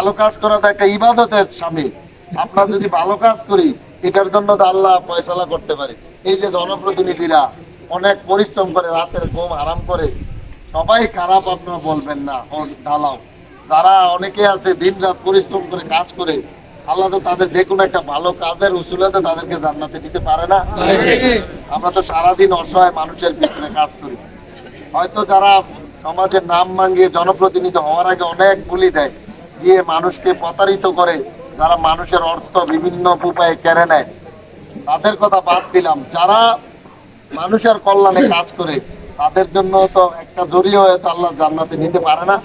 ভালো কাজ করা তো একটা ইবাদতের স্বামী আমরা যদি ভালো কাজ করি, এটার জন্য তো আল্লাহ ফয়সালা করতে পারে। এই যে জনপ্রতিনিধিরা অনেক পরিশ্রম করে, রাতের ঘুম আরাম করে, সবাই খারাপ আপনারা বলবেন না। ও ঢালাও যারা অনেকে আছে দিন রাত পরিশ্রম করে, কাজ করে, আল্লাহ তো তাদের যে কোনো একটা ভালো কাজের উসুলাতে তাদেরকে জান্নাতে দিতে পারে না। আমরা তো সারাদিন অসহায় মানুষের পিছনে কাজ করি। হয়তো যারা সমাজের নাম ভাঙিয়ে জনপ্রতিনিধি হওয়ার আগে অনেক বুলি দেয়। দিয়ে মানুষকে প্রতারিত করে, যারা মানুষের অর্থ বিভিন্ন উপায়ে কেড়ে নেয়, তাদের কথা বাদ দিলাম। যারা মানুষের কল্যাণে কাজ করে, তাদের জন্য তো একটা জড়িয়ে হয়ে তো আল্লাহ জান্নাতে নিতে পারে না।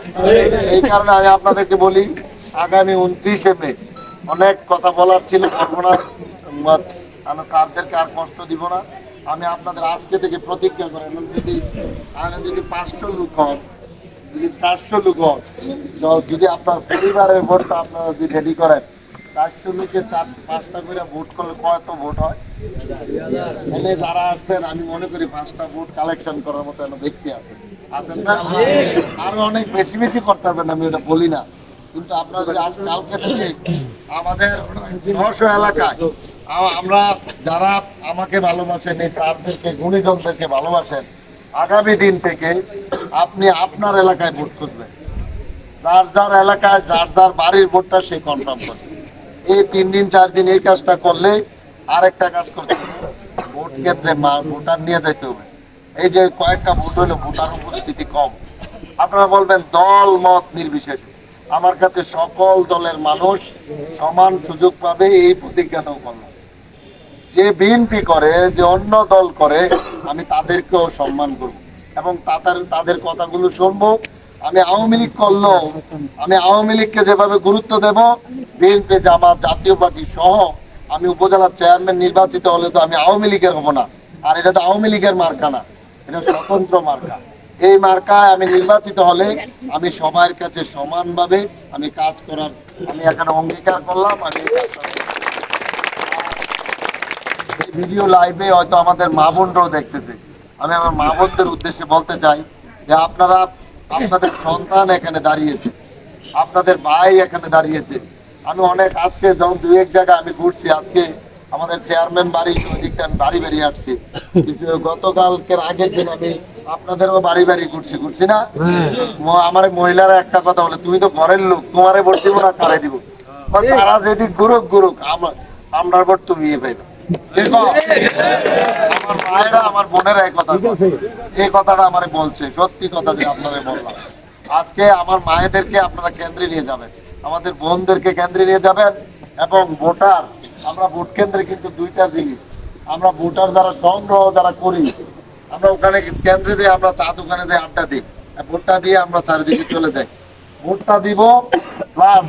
এই কারণে আমি আপনাদেরকে বলি, আগামী উনত্রিশে মে অনেক কথা বলার ছিল, বলব না। আমি স্যারদেরকে আর কষ্ট দিব না। আমি আপনাদের আজকে থেকে প্রতিজ্ঞা করেন যদি যদি পাঁচশো লোক হন যদি চারশো লোক যদি আপনার পরিবারের ভোটটা আপনারা যদি রেডি করেন, চারশো লোকে চার, পাঁচটা করে ভোট করলে কত ভোট হয়? এখানে যারা আসছেন আমি মনে করি পাঁচটা ভোট কালেকশন করার মতো একটা ব্যক্তি আছে। আছেন না? আরও অনেক বেশি বেশি করতে পারবেন আমি এটা বলি না। কিন্তু আপনারা যদি আজ কালকে থেকে আমাদের নশো এলাকায় আমরা যারা আমাকে ভালোবাসেন, এই স্যারদেরকে, গুণীজনদেরকে ভালোবাসেন আগামী দিন থেকে আপনি আপনার এলাকায় ভোট খুঁজবেন। যার যার এলাকায়, যার যার বাড়ির ভোটটা সে কনফার্ম করবে। এই তিন দিন, চার দিন এই কাজটা করলে আরেকটা কাজ করতে ভোট কেন্দ্রে ভোটার নিয়ে যেতে হবে। এই যে কয়েকটা ভোট হলো ভোটার উপস্থিতি কম। আপনারা বলবেন, দল মত নির্বিশেষে। আমার কাছে সকল দলের মানুষ সমান সুযোগ পাবে, এই প্রতিজ্ঞাটাও করলাম। যে বিএনপি করে, যে অন্য দল করে, আমি তাদেরকেও সম্মান করব। এবং তাদের তাদের কথাগুলো শুনব। আমি আওয়ামী লীগ করল, আমি আওয়ামী লীগকে যেভাবে গুরুত্ব দেব বিএনপি জামাত, জাতীয় পার্টি সহ আমি উপজেলা চেয়ারম্যান নির্বাচিত হলে তো আমি আওয়ামী লীগের হব না। আর এটা তো আওয়ামী লীগের মার্কা না। এটা স্বতন্ত্র মার্কা। এই মার্কায় আমি নির্বাচিত হলে আমি সবার কাছে সমানভাবে আমি কাজ করার, আমি এখানে অঙ্গীকার করলাম, আমি এই ভিডিও লাইভে হয়তো আমাদের মা বোনরাও দেখতেছে। আমি আমার মা বোনদের উদ্দেশ্যে বলতে চাই যে আপনারা আপনাদের সন্তান এখানে দাঁড়িয়েছে আপনাদের ভাই এখানে দাঁড়িয়েছে। আমি অনেক আজকে যখন দু এক জায়গায় আমি ঘুরছি আজকে আমাদের চেয়ারম্যান বাড়ি ওদিকটা আমি বাড়ি বাড়ি আসছি। গতকালকের আগের দিন আমি আপনাদেরও বাড়ি বাড়ি ঘুরছি ঘুরছি না? আমার মহিলারা একটা কথা বলে তুমি তো ঘরের লোক তোমারে ভোট দিব না কারে দিব। তারা যেদিক গুরুক গুরুক আমার আমরার ভোট তুমি ইয়ে পাইবে। আমার মায়েরা আমার বোনেরা এই কথা এই কথাটা বলছে, সত্যি কথা যে আপনারা বললাম। আজকে আমার মায়েদেরকে আপনারা কেন্দ্রে নিয়ে যাবেন। আমাদের বোনদেরকে কেন্দ্রে নিয়ে যাবেন এবং ভোটার, আমরা ভোট কেন্দ্রে কিন্তু দুইটা জিনিস। আমরা ভোটার যারা সংগ্রহ যারা করি, আমরা ওখানে কেন্দ্রে যে আমরা চা দোকানে যে আড্ডা দিই। ভোটটা দিয়ে আমরা চারিদিকে চলে যাই। ভোটটা দিব প্লাস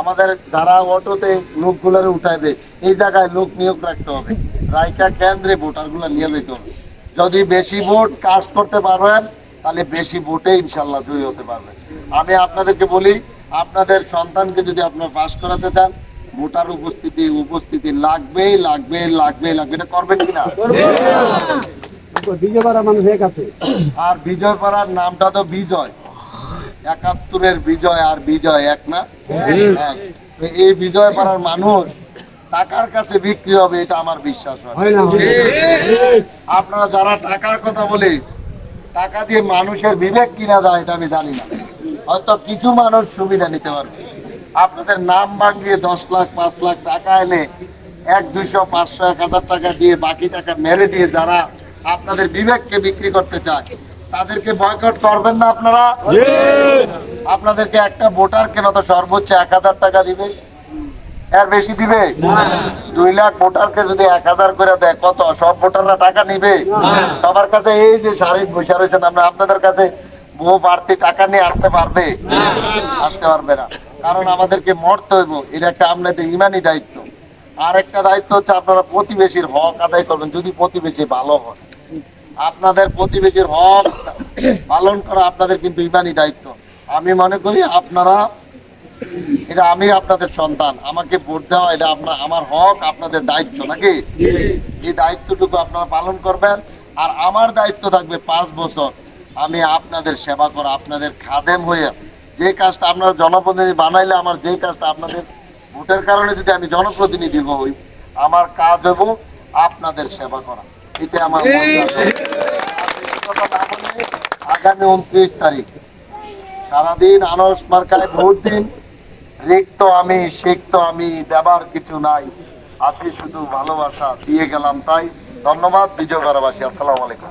আমাদের যারা অটোতে লোকগুলোরে উঠাইবে এই জায়গায় লোক নিয়োগ রাখতে হবে। রাইকা কেন্দ্রে ভোটারগুলো নিয়ে যেতে হবে। যদি বেশি ভোট কাজ করতে পারবেন তাহলে বেশি ভোটে ইনশাল্লাহ জয়ী হতে পারবেন। আমি আপনাদেরকে বলি আপনাদের সন্তানকে যদি আপনার পাশ করাতে চান ভোটার উপস্থিতি উপস্থিতি লাগবেই লাগবে লাগবেই লাগবে এটা করবেন কিনা আর বিজয় পাড়ার নামটা তো বিজয়। একাত্তরের বিজয় আর বিজয় এক না? এই বিজয় পাড়ার মানুষ টাকার কাছে বিক্রি হবে এটা আমার বিশ্বাস হয়। আপনারা যারা টাকার কথা বলে টাকা দিয়ে মানুষের বিবেক কিনা যায় এটা আমি জানি না। হয়তো কিছু মানুষ সুবিধা নিতে পারবে। আপনাদের নাম ভাঙিয়ে দশ লাখ পাঁচ লাখ টাকা এনে এক দুইশো পাঁচশো এক হাজার টাকা দিয়ে বাকি টাকা মেরে দিয়ে যারা আপনাদের বিবেককে বিক্রি করতে চায় তাদেরকে বয়কট করবেন না আপনারা? আপনাদেরকে একটা ভোটার কেন তো সর্বোচ্চ এক হাজার টাকা দিবে। এর বেশি দিবে? দুই লাখ ভোটারকে যদি এক হাজার করে দেয় কত? সব ভোটাররা টাকা নিবে? সবার কাছে এই যে শারীরিক বসে রয়েছেন আমরা আপনাদের কাছে বহু বাড়তি টাকা নিয়ে আসতে পারবে? আসতে পারবে না। কারণ আমাদেরকে মরতে হইব। এটা একটা আপনাদের ইমানি দায়িত্ব। আর একটা দায়িত্ব হচ্ছে আপনারা প্রতিবেশীর হক আদায় করবেন যদি প্রতিবেশী ভালো হয়। আপনাদের প্রতিবেশীর হক পালন করা আপনাদের কিন্তু ইমানি দায়িত্ব। আমি মনে করি আপনারা, এটা আমি আপনাদের সন্তান, আমাকে ভোট দেওয়া, এটা আপনার, আমার হক, আপনাদের দায়িত্ব নাকি? এই দায়িত্বটুকু আপনারা পালন করবেন। আর আমার দায়িত্ব থাকবে পাঁচ বছর আমি আপনাদের সেবা করা, আপনাদের খাদেম হয়ে যে কাজটা আপনারা জনপ্রতিনিধি বানাইলে, আমার যে কাজটা আপনাদের ভোটের কারণে যদি আমি জনপ্রতিনিধি হই, আমার কাজ হব আপনাদের সেবা করা। এটা আমার আগামী উনত্রিশ তারিখ। সারাদিন আনস মার্কায় ভোট দিন। রিক্ত আমি সিক্ত আমি দেবার কিছু নাই। আছি শুধু ভালোবাসা দিয়ে গেলাম তাই। ধন্যবাদ বিজয়গড়বাসী আসসালামু আলাইকুম।